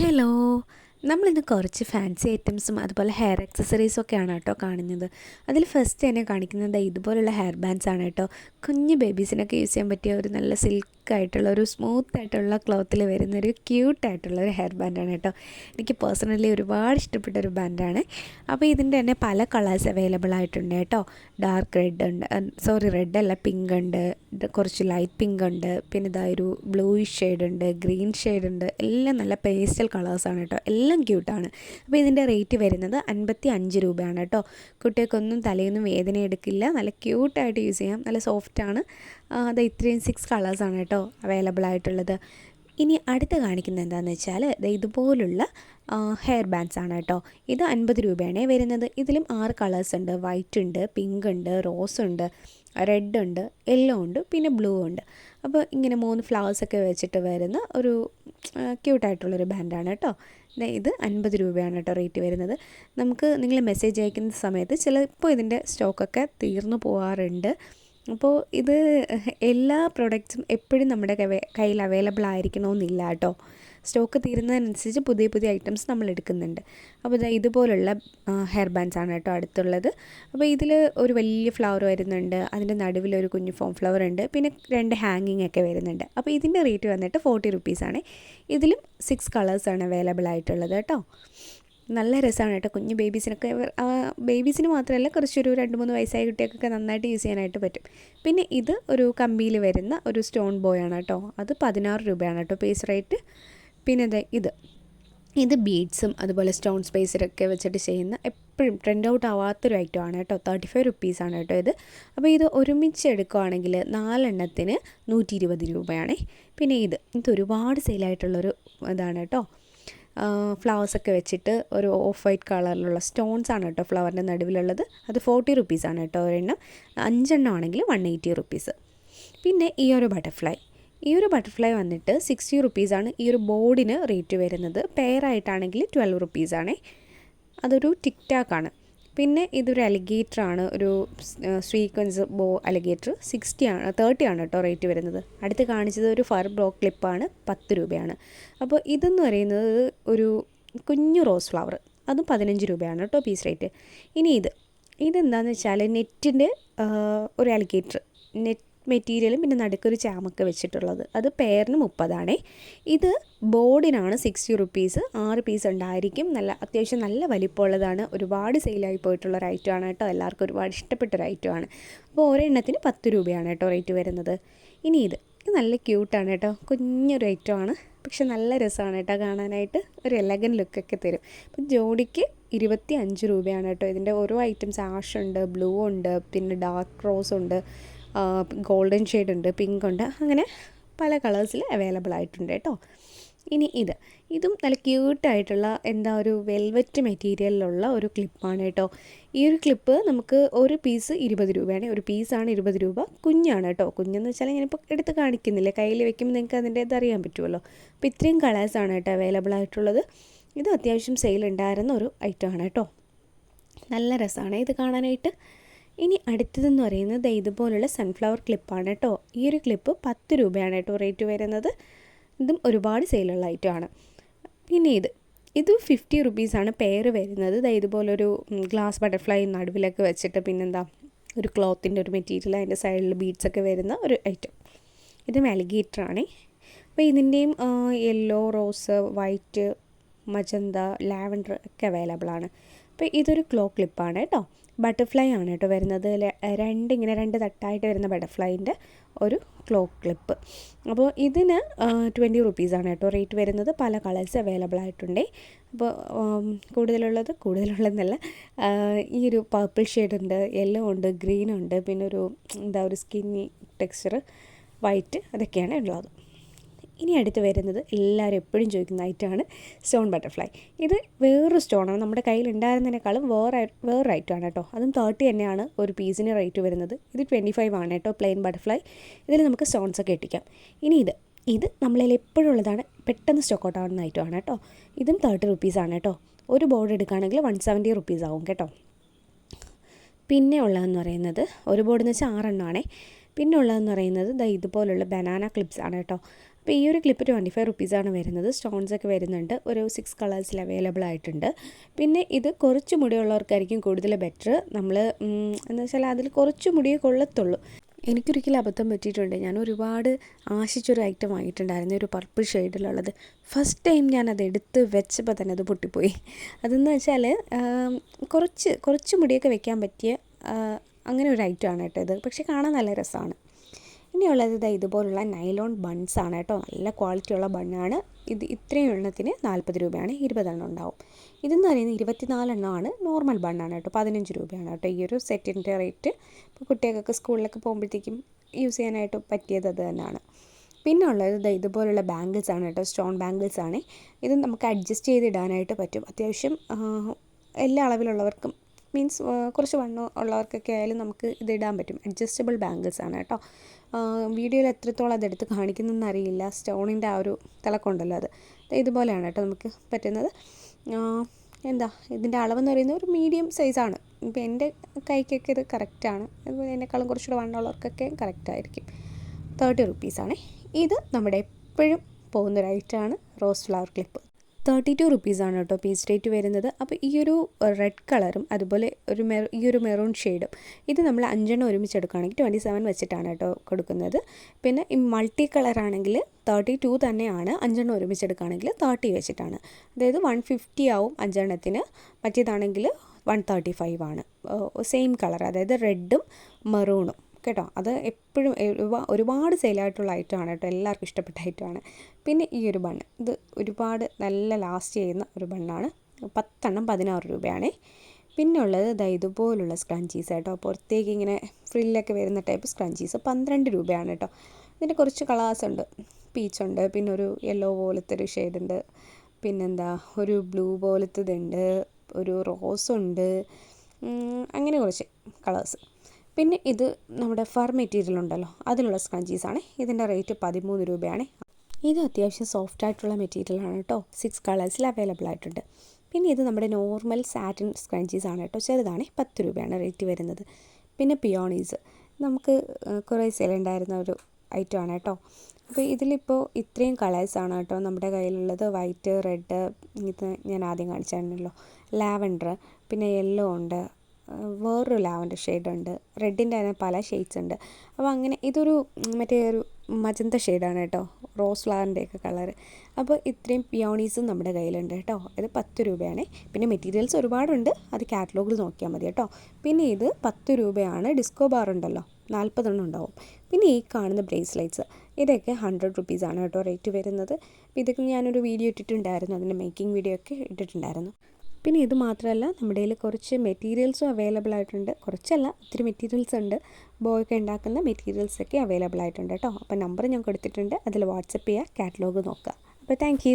Hello. നമ്മളിന്ന് കുറച്ച് fancy ഐറ്റംസും അതുപോലെ ഹെയർ അക്സസറീസും ഒക്കെയാണ് കേട്ടോ കാണുന്നത്. അതിൽ ഫസ്റ്റ് തന്നെ കാണിക്കുന്നത് ഇതുപോലുള്ള ഹെയർ ബാൻഡ്സ് ആണ് കേട്ടോ. കുഞ്ഞു ബേബീസിനൊക്കെ യൂസ് ചെയ്യാൻ പറ്റിയ ഒരു നല്ല സിൽക്ക് ആയിട്ടുള്ള ഒരു സ്മൂത്ത് ആയിട്ടുള്ള ക്ലോത്തിൽ വരുന്ന ഒരു ക്യൂട്ട് ആയിട്ടുള്ള ഒരു ഹെയർ ബാൻഡാണ് കേട്ടോ. എനിക്ക് പേഴ്സണലി ഒരുപാട് ഇഷ്ടപ്പെട്ട ഒരു ബാൻഡാണ് അപ്പോൾ ഇതിന്റെ തന്നെ പല കളേഴ്സ് അവൈലബിൾ ആയിട്ടുണ്ട് കേട്ടോ. ഡാർക്ക് റെഡ് ഉണ്ട് സോറി റെഡ് അല്ല പിങ്ക് ഉണ്ട് കുറച്ച് ലൈറ്റ് പിങ്ക് ഉണ്ട് പിന്നെ ഇതാ ഒരു ബ്ലൂയിഷ് ഷെയ്ഡ് ഉണ്ട് ഗ്രീൻ ഷെയ്ഡ് ഉണ്ട് എല്ലാം നല്ല പേസ്റ്റൽ കളേഴ്സാണ് കേട്ടോ. എല്ലാം ക്യൂട്ടാണ് അപ്പോൾ ഇതിന്റെ റേറ്റ് വരുന്നത് അൻപത്തി അഞ്ച് രൂപയാണ് കേട്ടോ. കുട്ടികൾക്കൊന്നും തലയൊന്നും വേദന എടുക്കില്ല നല്ല ക്യൂട്ടായിട്ട് യൂസ് ചെയ്യാം. നല്ല സോഫ്റ്റാണ് അത് ഇത്രയും സിക്സ് കളേഴ്സാണ് കേട്ടോ അവൈലബിൾ ആയിട്ടുള്ളത്. ഇനി അടുത്ത് കാണിക്കുന്നത് എന്താണെന്ന് വെച്ചാൽ ഇതുപോലുള്ള ഹെയർ ബാൻഡ്സ് ആണ് കേട്ടോ. ഇത് അൻപത് രൂപയാണ് വരുന്നത്. ഇതിലും ആറ് കളേഴ്സ് ഉണ്ട്. വൈറ്റ് ഉണ്ട് പിങ്ക് ഉണ്ട് റോസ് ഉണ്ട് റെഡ് ഉണ്ട് യെല്ലോ ഉണ്ട് പിന്നെ ബ്ലൂ ഉണ്ട്. അപ്പോൾ ഇങ്ങനെ മൂന്ന് ഫ്ലവേഴ്സൊക്കെ വെച്ചിട്ട് വരുന്ന ഒരു ക്യൂട്ടായിട്ടുള്ളൊരു ബാൻഡാണ് കേട്ടോ. ഇത് അൻപത് രൂപയാണ് കേട്ടോ റേറ്റ് വരുന്നത്. നമുക്ക് നിങ്ങൾ മെസ്സേജ് അയക്കുന്ന സമയത്ത് ചിലപ്പോൾ ഇതിന്റെ സ്റ്റോക്കൊക്കെ തീർന്നു പോകാറുണ്ട് അപ്പോൾ ഇത് എല്ലാ പ്രൊഡക്റ്റ്സും എപ്പോഴും നമ്മുടെ കയ്യിൽ അവൈലബിൾ ആയിരിക്കണമെന്നില്ല കേട്ടോ. സ്റ്റോക്ക് തീരുന്നതിനനുസരിച്ച് പുതിയ പുതിയ ഐറ്റംസ് നമ്മൾ എടുക്കുന്നുണ്ട്. അപ്പോൾ ഇതാ ഇതുപോലുള്ള ഹെയർ ബാൻഡ്സ് ആണ് കേട്ടോ അടുത്തുള്ളത്. അപ്പോൾ ഇതിൽ ഒരു വലിയ ഫ്ലവർ വരുന്നുണ്ട്. അതിന്റെ നടുവിൽ ഒരു കുഞ്ഞു ഫോം ഫ്ലവർ ഉണ്ട്. പിന്നെ രണ്ട് ഹാങ്ങിങ് ഒക്കെ വരുന്നുണ്ട്. അപ്പോൾ ഇതിന്റെ റേറ്റ് വന്നിട്ട് ഫോർട്ടി റുപ്പീസാണ് ഇതിലും സിക്സ് കളേഴ്സാണ് അവൈലബിൾ ആയിട്ടുള്ളത് കേട്ടോ. നല്ല രസമാണ് കേട്ടോ കുഞ്ഞു ബേബീസിനൊക്കെ. ബേബീസിന് മാത്രമല്ല കുറച്ചൊരു രണ്ട് മൂന്ന് വയസ്സായ കുട്ടികൾക്കൊക്കെ നന്നായിട്ട് യൂസ് ചെയ്യാനായിട്ട് പറ്റും. പിന്നെ ഇത് ഒരു കമ്പിയിൽ വരുന്ന ഒരു സ്റ്റോൺ ബോയ് ആണ് കേട്ടോ. അത് പതിനാറ് രൂപയാണ് കേട്ടോ പേസ് റേറ്റ്. പിന്നെ ഇത്. ഇത് ബീഡ്സും അതുപോലെ സ്റ്റോൺ സ്പേസിലൊക്കെ വെച്ചിട്ട് ചെയ്യുന്ന എപ്പോഴും ട്രെൻഡ് ഔട്ട് ആവാത്തൊരു ഐറ്റം ആണ് കേട്ടോ. തേർട്ടി ഫൈവ് റുപ്പീസാണ് കേട്ടോ ഇത്. അപ്പോൾ ഇത് ഒരുമിച്ച് എടുക്കുകയാണെങ്കിൽ നാലെണ്ണത്തിന് നൂറ്റി ഇരുപത് രൂപയാണേ. പിന്നെ ഇത് ഇത് ഒരുപാട് സെയിലായിട്ടുള്ളൊരു ഇതാണ് കേട്ടോ. ഫ്ലവേഴ്സൊക്കെ വെച്ചിട്ട് ഒരു ഓഫ് വൈറ്റ് കളറിലുള്ള സ്റ്റോൺസ് ആണ് കേട്ടോ ഫ്ലവറിന്റെ നടുവിലുള്ളത്. അത് ഫോർട്ടി റുപ്പീസ് ആണ് കേട്ടോ ഒരെണ്ണം. അഞ്ചെണ്ണം ആണെങ്കിൽ വൺ എയ്റ്റി റുപ്പീസ് പിന്നെ ഈ ഒരു ബട്ടർഫ്ലൈ ഈ ഒരു ബട്ടർഫ്ലൈ വന്നിട്ട് സിക്സ്റ്റി റുപ്പീസാണ് ഈ ഒരു ബോർഡിന് റേറ്റ് വരുന്നത്. പെയറായിട്ടാണെങ്കിൽ ട്വൽവ് റുപ്പീസാണേ അതൊരു ടിക് ടാക്കാണ് പിന്നെ ഇതൊരു അലിഗേറ്റർ ആണ്. ഒരു സ്വീക്വൻസ് ബോ അലിഗേറ്റർ സിക്സ്റ്റി ആണ് തേർട്ടി ആണ് കേട്ടോ റേറ്റ് വരുന്നത്. അടുത്ത് കാണിച്ചത് ഒരു ഫർ ബ്രോ ക്ലിപ്പാണ് പത്ത് രൂപയാണ്. അപ്പോൾ ഇതെന്ന് പറയുന്നത് ഒരു കുഞ്ഞു റോസ് ഫ്ലവർ അതും പതിനഞ്ച് രൂപയാണ് കേട്ടോ പീസ് റേറ്റ് ഇനി ഇത് ഇതെന്താണെന്ന് വെച്ചാൽ നെറ്റിന്റെ ഒരു അലിഗേറ്റർ നെറ്റ് മെറ്റീരിയലും പിന്നെ നടുക്കൊരു ചാമൊക്കെ വെച്ചിട്ടുള്ളത്. അത് പെയറിന് മുപ്പതാണേ. ഇത് ബോർഡിനാണ് സിക്സ്റ്റി റുപ്പീസ് ആറ് പീസ് ഉണ്ടായിരിക്കും. നല്ല അത്യാവശ്യം നല്ല വലിപ്പമുള്ളതാണ്. ഒരുപാട് സെയിലായി പോയിട്ടുള്ള ഒരു ഐറ്റമാണ് കേട്ടോ. എല്ലാവർക്കും ഒരുപാട് ഇഷ്ടപ്പെട്ട ഒരു ഐറ്റമാണ് അപ്പോൾ ഓരോ എണ്ണത്തിന് പത്ത് രൂപയാണ് കേട്ടോ റേറ്റ് വരുന്നത്. ഇനി ഇത് ഇത് നല്ല ക്യൂട്ടാണ് കേട്ടോ. കുഞ്ഞൊരു ഐറ്റമാണ് പക്ഷെ നല്ല രസമാണ് കേട്ടോ കാണാനായിട്ട്. ഒരു എലഗൻ ലുക്കൊക്കെ തരും. അപ്പം ജോഡിക്ക് ഇരുപത്തി അഞ്ച് രൂപയാണ് കേട്ടോ. ഇതിന്റെ ഓരോ ഐറ്റംസ് ആഷ് ഉണ്ട് ബ്ലൂ ഉണ്ട് പിന്നെ ഡാർക്ക് റോസ് ഉണ്ട്. ഗോൾഡൻ ഷെയ്ഡ് ഉണ്ട് പിങ്ക് ഉണ്ട് അങ്ങനെ പല കളേഴ്സിൽ അവൈലബിൾ ആയിട്ടുണ്ട് കേട്ടോ. ഇനി ഇത്. ഇതും നല്ല ക്യൂട്ടായിട്ടുള്ള എന്താ ഒരു വെൽവെറ്റ് മെറ്റീരിയലിലുള്ള ഒരു ക്ലിപ്പാണ് കേട്ടോ. ഈ ഒരു ക്ലിപ്പ് നമുക്ക് ഒരു പീസ് ഇരുപത് രൂപയാണ്. ഒരു പീസാണ് ഇരുപത് രൂപ. കുഞ്ഞാണ് കേട്ടോ. കുഞ്ഞെന്ന് വെച്ചാൽ ഞാനിപ്പോൾ എടുത്ത് കാണിക്കുന്നില്ല? കയ്യിൽ വെക്കുമ്പോൾ നിങ്ങൾക്ക് അതിന്റെ ഇതറിയാൻ പറ്റുമല്ലോ അപ്പോൾ ഇത്രയും കളേഴ്സാണ് കേട്ടോ അവൈലബിൾ ആയിട്ടുള്ളത്. ഇത് അത്യാവശ്യം സെയിൽ ഉണ്ടായിരുന്ന ഒരു ഐറ്റമാണ് കേട്ടോ. നല്ല രസമാണ് ഇത് കാണാനായിട്ട്. ഇനി അടുത്തതെന്ന് പറയുന്നത് ഇതുപോലുള്ള സൺഫ്ലവർ ക്ലിപ്പാണ് കേട്ടോ ഈ ഒരു ക്ലിപ്പ് പത്ത് രൂപയാണ് കേട്ടോ റേറ്റ് വരുന്നത്. ഇതും ഒരുപാട് സെയിലുള്ള ഐറ്റമാണ് പിന്നെ ഇത്. ഇത് ഫിഫ്റ്റി റുപ്പീസാണ് പെയർ വരുന്നത്. ഇതുപോലൊരു ഗ്ലാസ് ബട്ടർഫ്ലൈ നടുവിലൊക്കെ വെച്ചിട്ട് പിന്നെന്താ ഒരു ക്ലോത്തിന്റെ ഒരു മെറ്റീരിയൽ അതിന്റെ സൈഡിൽ ബീഡ്സൊക്കെ വരുന്ന ഒരു ഐറ്റം ഇത് മെലിഗേറ്റർ ആണേ. അപ്പോൾ ഇതിന്റെയും yellow rose white magenta lavender ഒക്കെ അവൈലബിൾ ആണ്. അപ്പോൾ ഇതൊരു ക്ലോ ക്ലിപ്പാണ് കേട്ടോ ബട്ടർഫ്ലൈ ആണ് കേട്ടോ വരുന്നത്. രണ്ട് ഇങ്ങനെ രണ്ട് തട്ടായിട്ട് വരുന്ന ബട്ടർഫ്ലൈന്റെ ഒരു ക്ലോക്ക് ക്ലിപ്പ് അപ്പോൾ ഇതിന് ട്വന്റി റുപ്പീസാണ് കേട്ടോ റേറ്റ് വരുന്നത്. പല കളേഴ്സ് അവൈലബിൾ ആയിട്ടുണ്ട്. അപ്പോൾ കൂടുതലുള്ളത് കൂടുതലുള്ളതെന്നല്ല ഈ ഒരു പർപ്പിൾ ഷെയ്ഡ് ഉണ്ട് യെല്ലോ ഉണ്ട് ഗ്രീൻ ഉണ്ട് പിന്നെ ഒരു എന്താ ഒരു സ്കിന്നി ടെക്സ്ചർ വൈറ്റ് അതൊക്കെയാണ് ഉള്ളത്. ഇനി അടുത്ത് വരുന്നത് എല്ലാവരും എപ്പോഴും ചോദിക്കുന്ന ഐറ്റമാണ് സ്റ്റോൺ ബട്ടർഫ്ലൈ ഇത് വേറൊരു സ്റ്റോണാണ് നമ്മുടെ കയ്യിൽ ഉണ്ടായിരുന്നതിനേക്കാളും വേറെ വേറൊരു ഐറ്റമാണ് കേട്ടോ. അതും തേർട്ടി തന്നെയാണ് ഒരു പീസിന് റേറ്റ് വരുന്നത്. ഇത് ട്വന്റി ഫൈവ് ആണ് കേട്ടോ പ്ലെയിൻ ബട്ടർഫ്ലൈ ഇതിൽ നമുക്ക് സ്റ്റോൺസ് ഒക്കെ ഇട്ടിക്കാം. ഇനി ഇത് ഇത് നമ്മളിൽ എപ്പോഴും ഉള്ളതാണ് പെട്ടെന്ന് സ്റ്റോക്ക് ഔട്ട് ആവുന്ന ഐറ്റമാണ് കേട്ടോ. ഇതും തേർട്ടി റുപ്പീസാണ് കേട്ടോ. ഒരു ബോർഡ് എടുക്കുകയാണെങ്കിൽ വൺ സെവന്റി റുപ്പീസ് ആവും കേട്ടോ. പിന്നെ ഉള്ളതെന്ന് പറയുന്നത് ഒരു ബോർഡ് എന്ന് വെച്ചാൽ ആറെണ്ണമാണേ പിന്നെ ഉള്ളതെന്ന് പറയുന്നത് ദാ ഇതുപോലുള്ള ബനാന ക്ലിപ്സ് ആണ് കേട്ടോ. അപ്പോൾ ഈ ഒരു ക്ലിപ്പ് ട്വന്റി ഫൈവ് റുപ്പീസാണ് വരുന്നത്. സ്റ്റോൺസ് ഒക്കെ വരുന്നുണ്ട്. ഒരു സിക്സ് കളേഴ്സിൽ അവൈലബിൾ ആയിട്ടുണ്ട്. പിന്നെ ഇത് കുറച്ച് മുടിയുള്ളവർക്കായിരിക്കും കൂടുതൽ ബെറ്റർ നമ്മൾ എന്ന് വെച്ചാൽ അതിൽ കുറച്ച് മുടിയെ കൊള്ളത്തുള്ളൂ. എനിക്കൊരിക്കലും അബദ്ധം പറ്റിയിട്ടുണ്ട്. ഞാൻ ഒരുപാട് ആശിച്ചൊരു ഐറ്റം വാങ്ങിയിട്ടുണ്ടായിരുന്നു. ഒരു പർപ്പിൾ ഷെയ്ഡിലുള്ളത് ഫസ്റ്റ് ടൈം ഞാൻ അത് എടുത്ത് വെച്ചപ്പോൾ തന്നെ അത് പൊട്ടിപ്പോയി. അതെന്ന് വെച്ചാൽ കുറച്ച് കുറച്ച് മുടിയൊക്കെ വെക്കാൻ പറ്റിയ അങ്ങനെ ഒരു ഐറ്റമാണ് കേട്ടോ ഇത്. പക്ഷേ കാണാൻ നല്ല രസമാണ്. ഇനിയുള്ളത് ഇതാ ഇതുപോലുള്ള നൈലോൺ ബൺസ് ആണ് കേട്ടോ. നല്ല ക്വാളിറ്റിയുള്ള ബണ്ണാണ് ഇത് ഇത്രയും എണ്ണത്തിന് നാൽപ്പത് രൂപയാണ്. ഇരുപതെണ്ണം ഉണ്ടാവും. ഇതെന്ന് പറയുന്നത് ഇരുപത്തിനാലെണ്ണമാണ്. നോർമൽ ബണ്ണാണ് കേട്ടോ. പതിനഞ്ച് രൂപയാണ് കേട്ടോ. ഈ ഒരു സെറ്റിന്റെ റേറ്റ് ഇപ്പോൾ കുട്ടികൾക്കൊക്കെ സ്കൂളിലൊക്കെ പോകുമ്പോഴത്തേക്കും യൂസ് ചെയ്യാനായിട്ട് പറ്റിയത് അത് തന്നെയാണ്. പിന്നെ ഉള്ളത് ഇത് ഇതുപോലുള്ള ബാംഗിൾസ് ആണ് കേട്ടോ. സ്റ്റോൺ ബാംഗിൾസ് ആണ്. ഇത് നമുക്ക് അഡ്ജസ്റ്റ് ചെയ്തിടാനായിട്ട് പറ്റും. അത്യാവശ്യം എല്ലാ അളവിലുള്ളവർക്കും മീൻസ് കുറച്ച് വണ്ണം ഉള്ളവർക്കൊക്കെ ആയാലും നമുക്ക് ഇത് ഇടാൻ പറ്റും. അഡ്ജസ്റ്റബിൾ ബാംഗിൾസ് ആണ് കേട്ടോ. വീഡിയോയിൽ എത്രത്തോളം അതെടുത്ത് കാണിക്കുന്നതെന്ന് അറിയില്ല സ്റ്റോണിന്റെ ആ ഒരു തിളക്കമുണ്ടല്ലോ അത്. ഇതുപോലെയാണ് കേട്ടോ നമുക്ക് പറ്റുന്നത്. എന്താ ഇതിന്റെ അളവെന്ന് പറയുന്നത് ഒരു മീഡിയം സൈസാണ്. ഇപ്പോൾ എന്റെ കൈക്കൊക്കെ ഇത് കറക്റ്റാണ്. അതുപോലെ എന്നെക്കാളും കുറച്ചുകൂടെ വണ്ണമുള്ളവർക്കൊക്കെ കറക്റ്റായിരിക്കും. തേർട്ടി റുപ്പീസാണ്. ഇത് നമ്മുടെ എപ്പോഴും പോകുന്നൊരു ഐറ്റമാണ് rose flower clip. Thirty two റുപ്പീസാണ് കേട്ടോ പീസ് റേറ്റ് വരുന്നത്. അപ്പോൾ ഈ ഒരു റെഡ് കളറും അതുപോലെ ഒരു മെറു ഈ ഒരു മെറൂൺ ഷെയ്ഡും ഇത് നമ്മൾ അഞ്ചെണ്ണം ഒരുമിച്ച് എടുക്കുകയാണെങ്കിൽ ട്വന്റി സെവൻ വെച്ചിട്ടാണ് കേട്ടോ കൊടുക്കുന്നത്. പിന്നെ ഈ മൾട്ടി കളറാണെങ്കിൽ തേർട്ടി ടു തന്നെയാണ് അഞ്ചെണ്ണം ഒരുമിച്ച് എടുക്കുകയാണെങ്കിൽ തേർട്ടി വെച്ചിട്ടാണ്. അതായത് വൺ ഫിഫ്റ്റി ആവും അഞ്ചെണ്ണത്തിന്. മറ്റേതാണെങ്കിൽ വൺ തേർട്ടി ഫൈവ് ആണ് സെയിം കളർ അതായത് റെഡും മെറൂണും കേട്ടോ അത് എപ്പോഴും ഒരുപാട് സെയിലായിട്ടുള്ള ഐറ്റമാണ് കേട്ടോ എല്ലാവർക്കും ഇഷ്ടപ്പെട്ട ഐറ്റമാണ് പിന്നെ ഈ ഒരു ബണ്ണ് ഇത് ഒരുപാട് നല്ല ലാസ്റ്റ് ചെയ്യുന്ന ഒരു ബണ്ണാണ് പത്തെണ്ണം പതിനാറ് രൂപയാണേ. പിന്നെ ഉള്ളത് ഇതാ ഇതുപോലുള്ള സ്ക്രഞ്ചീസ് കേട്ടോ പുറത്തേക്ക് ഇങ്ങനെ ഫ്രില്ലൊക്കെ വരുന്ന ടൈപ്പ് സ്ക്രഞ്ചീസ് പന്ത്രണ്ട് രൂപയാണ് കേട്ടോ. ഇതിന്റെ കുറച്ച് കളേഴ്സ് ഉണ്ട്. പീച്ചുണ്ട് പിന്നെ ഒരു യെല്ലോ പോലത്തെ ഒരു ഷെയ്ഡ് ഉണ്ട്. പിന്നെന്താ ഒരു ബ്ലൂ പോലത്തെ ഇതുണ്ട് ഒരു റോസ് ഉണ്ട്. അങ്ങനെ കുറച്ച് കളേഴ്സ് പിന്നെ ഇത് നമ്മുടെ ഫർ മെറ്റീരിയൽ ഉണ്ടല്ലോ അതിലുള്ള ആണ്. ഇതിന്റെ റേറ്റ് പതിമൂന്ന് രൂപയാണ്. ഇത് അത്യാവശ്യം സോഫ്റ്റ് ആയിട്ടുള്ള മെറ്റീരിയലാണ് കേട്ടോ. സിക്സ് കളേഴ്സിൽ അവൈലബിൾ ആയിട്ടുണ്ട്. പിന്നെ ഇത് നമ്മുടെ നോർമൽ സാറ്റിൻ സ്ക്രഞ്ചീസ് ആണ് കേട്ടോ. ചെറുതാണ് പത്ത് രൂപയാണ് റേറ്റ് വരുന്നത്. പിന്നെ പിയോണീസ് നമുക്ക് കുറേ സെയിലുണ്ടായിരുന്ന ഒരു ഐറ്റം ഐറ്റമാണ് കേട്ടോ. അപ്പോൾ ഇതിലിപ്പോൾ ഇത്രയും കളേഴ്സാണ് കേട്ടോ നമ്മുടെ കയ്യിലുള്ളത്. വൈറ്റ് റെഡ് ഇത് ഞാൻ ആദ്യം കാണിച്ചായിരുന്നല്ലോ. ലാവൻഡർ പിന്നെ യെല്ലോ ഉണ്ട്. വേറൊരു ലാവൻഡർ ഷെയ്ഡ് ഉണ്ട് റെഡിന്റെ തന്നെ പല ഷെയ്ഡ്സ് ഉണ്ട് അപ്പോൾ അങ്ങനെ ഇതൊരു മറ്റേ ഒരു മജന്ത ഷെയ്ഡാണ് കേട്ടോ. റോസ് ഫ്ലവറിന്റെയൊക്കെ കളർ അപ്പോൾ ഇത്രയും പിയോണീസും നമ്മുടെ കയ്യിലുണ്ട് കേട്ടോ. ഇത് പത്ത് രൂപയാണ്. പിന്നെ മെറ്റീരിയൽസ് ഒരുപാടുണ്ട്. അത് കാറ്റലോഗിൽ നോക്കിയാൽ മതി കേട്ടോ. പിന്നെ ഇത് പത്ത് രൂപയാണ്. ഡിസ്കോ ബാർ ഉണ്ടല്ലോ. നാൽപ്പതെണ്ണം ഉണ്ടാവും. പിന്നെ ഈ കാണുന്ന ബ്രേസ്ലൈറ്റ്സ്. ഇതൊക്കെ ഹൺഡ്രഡ് റുപ്പീസാണ് കേട്ടോ റേറ്റ് വരുന്നത്. ഇതൊക്കെ ഞാനൊരു വീഡിയോ ഇട്ടിട്ടുണ്ടായിരുന്നു. അതിന്റെ മേക്കിംഗ് വീഡിയോ ഒക്കെ ഇട്ടിട്ടുണ്ടായിരുന്നു. പിന്നെ ഇത് മാത്രമല്ല നമ്മുടെ കയ്യിൽ കുറച്ച് മെറ്റീരിയൽസും അവൈലബിൾ ആയിട്ടുണ്ട്. കുറച്ചല്ല ഒത്തിരി മെറ്റീരിയൽസ് ഉണ്ട്. ബോയൊക്കെ ഉണ്ടാക്കുന്ന മെറ്റീരിയൽസൊക്കെ അവൈലബിൾ ആയിട്ടുണ്ട് കേട്ടോ. അപ്പോൾ നമ്പർ ഞാൻ കൊടുത്തിട്ടുണ്ട്. അതിൽ വാട്സപ്പ് ചെയ്യുക കാറ്റലോഗ് നോക്കുക അപ്പോൾ താങ്ക്